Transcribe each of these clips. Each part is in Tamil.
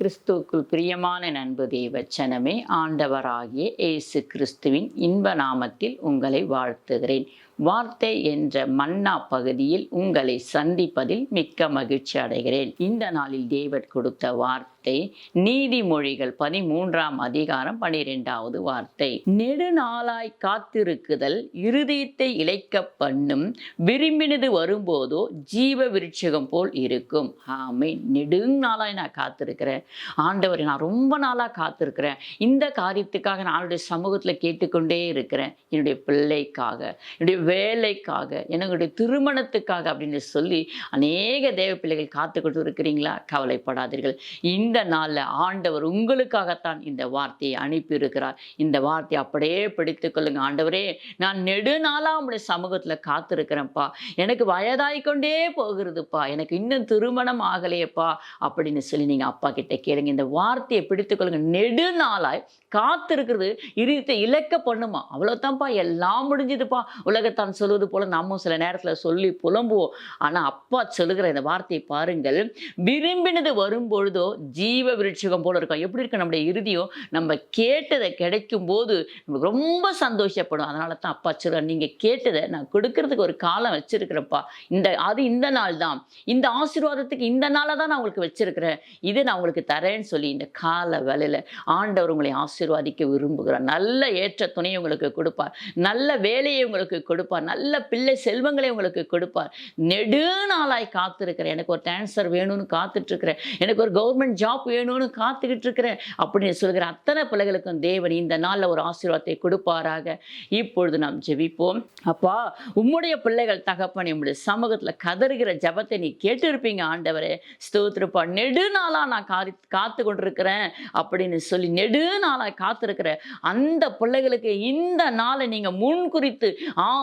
கிறிஸ்துவுக்குள் பிரியமான நண்பு தேவச்சனமே ஆண்டவராகிய இயேசு கிறிஸ்துவின் இன்ப நாமத்தில் உங்களை வாழ்த்துகிறேன். வார்த்தை என்ற மன்னா பகுதியில் உங்களை சந்திப்பதில் மிக்க மகிழ்ச்சி அடைகிறேன். இந்த நாளில் தேவர் கொடுத்த வார்த்தை நீதிமொழிகள் பதிமூன்றாம் அதிகாரம் பனிரெண்டாவது வார்த்தை. நெடுநாளாய் காத்திருக்குதல் இருதயத்தை இழைக்க பண்ணும் விரும்பினது வரும்போதோ ஜீவ விருட்சகம் போல் இருக்கும். ஆமை நெடுநாளாய் நான் காத்திருக்கிறேன். ஆண்டவரை நான் ரொம்ப நாளாக காத்திருக்கிறேன். இந்த காரியத்துக்காக நான் அவருடைய சமூகத்தில் கேட்டுக்கொண்டே இருக்கிறேன். என்னுடைய பிள்ளைக்காக என்னுடைய வேலைக்காக என்னுடைய திருமணத்துக்காக அப்படின்னு சொல்லி அநேக தேவ பிள்ளைகள் காத்து கொடுத்து இருக்கிறீங்களா? கவலைப்படாதீர்கள். இந்த நாளில் ஆண்டவர் உங்களுக்காகத்தான் இந்த வார்த்தையை அனுப்பியிருக்கிறார். இந்த வார்த்தையை அப்படியே பிடித்து கொள்ளுங்க. ஆண்டவரே நான் நெடுநாளாக உங்களுடைய சமூகத்தில் காத்திருக்கிறேன்ப்பா. எனக்கு வயதாகி கொண்டே போகிறதுப்பா. எனக்கு இன்னும் திருமணம் ஆகலையேப்பா அப்படின்னு சொல்லி நீங்கள் அப்பா கிட்ட கேளுங்க. இந்த வார்த்தையை பிடித்துக் கொள்ளுங்க. நெடுநாளாய் காத்திருக்கிறது. இருதயத்தை இலக்க பண்ணுமா? அவ்வளோதான்ப்பா எல்லாம் முடிஞ்சதுப்பா. தான் சொல்வது போல நாமும் சில நேரத்தில் சொல்லி புலம்புவோம். ஆனால் அப்பா சொல்லுகிற இந்த வார்த்தையை பாருங்கள். விரும்பினது வரும்பொழுதோ ஜீவ விருட்சகம் போல இருக்கும். எப்படி இருக்கு நம்முடைய இறுதியும் நம்ம கேட்டதை கிடைக்கும் போது நமக்கு ரொம்ப சந்தோஷப்படும். அதனால தான் அப்பா சொல்லுவார் நீங்கள் கேட்டதை நான் கொடுக்கறதுக்கு ஒரு காலம் வச்சிருக்கிறேன்ப்பா. இந்த அது இந்த நாள் தான். இந்த ஆசீர்வாதத்துக்கு இந்த நாளை தான் நான் உங்களுக்கு வச்சிருக்கிறேன். இதை நான் உங்களுக்கு தரேன்னு சொல்லி இந்த கால வேலையில் ஆண்டவர் உங்களை ஆசீர்வாதிக்க விரும்புகிறார். நல்ல ஏற்ற துணையை உங்களுக்கு கொடுப்பார். நல்ல வேலையை உங்களுக்கு கொடுப்பார். நல்ல பிள்ளை செல்வங்களை உங்களுக்கு கொடுப்பார். நெடுநாளாய் காத்திருக்கிறேன். எனக்கு ஒரு ட்ரான்ஸ்ஃபர் வேணும்னு காத்துட்டு இருக்கிறேன் எனக்கு ஒரு கவர்மெண்ட் ஜாப் வேணும்னு காத்துக்கிட்டு இருக்கிறேன் அப்படின்னு சொல்கிற அத்தனை பிள்ளைகளுக்கும் தேவன் இந்த நாளில் ஒரு ஆசீர்வாதத்தை கொடுப்பாராக. இப்பொழுது நாம் ஜெபிப்போம். அப்பா உம்முடைய பிள்ளைகள் தகப்பன் நம்முடைய சமூகத்தில் கதறுகிற ஜபத்தை நீ கேட்டிருப்பீங்க ஆண்டவரே. ஸ்தோத்திரப்பா நெடுநாளாக நான் காரி காத்து கொண்டிருக்கிறேன் அப்படின்னு சொல்லி நெடுநாளாக காத்திருக்கிற அந்த பிள்ளைகளுக்கு இந்த நாளை நீங்கள் முன் குறித்து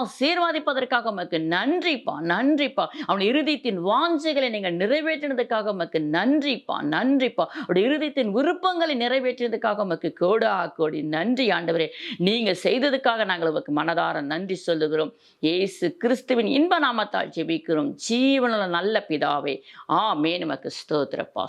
ஆசீர்வாதிப்பதற்காக உமக்கு நன்றிப்பா நன்றிப்பா. அவன் இருதயத்தின் வாஞ்சைகளை நீங்கள் நிறைவேற்றினதுக்காக உமக்கு நன்றிப்பா நன்றிப்பா. அவருடைய இருதயத்தின் விருப்பங்களை நிறைவேற்றினதுக்காக உமக்கு கோடா கோடி நன்றி ஆண்டவரே. நீங்கள் செய்ததுக்காக நாங்கள் உமக்கு மனதார நன்றி சொல்லுகிறோம். ஏசு கிறிஸ்துவின் இன்ப நாமத்தால் ஜெபிக்கிறோம். ஜீவனில் நல்ல பிதாவே. ஆமே நமக்கு ஸ்தோத்திரப்பா.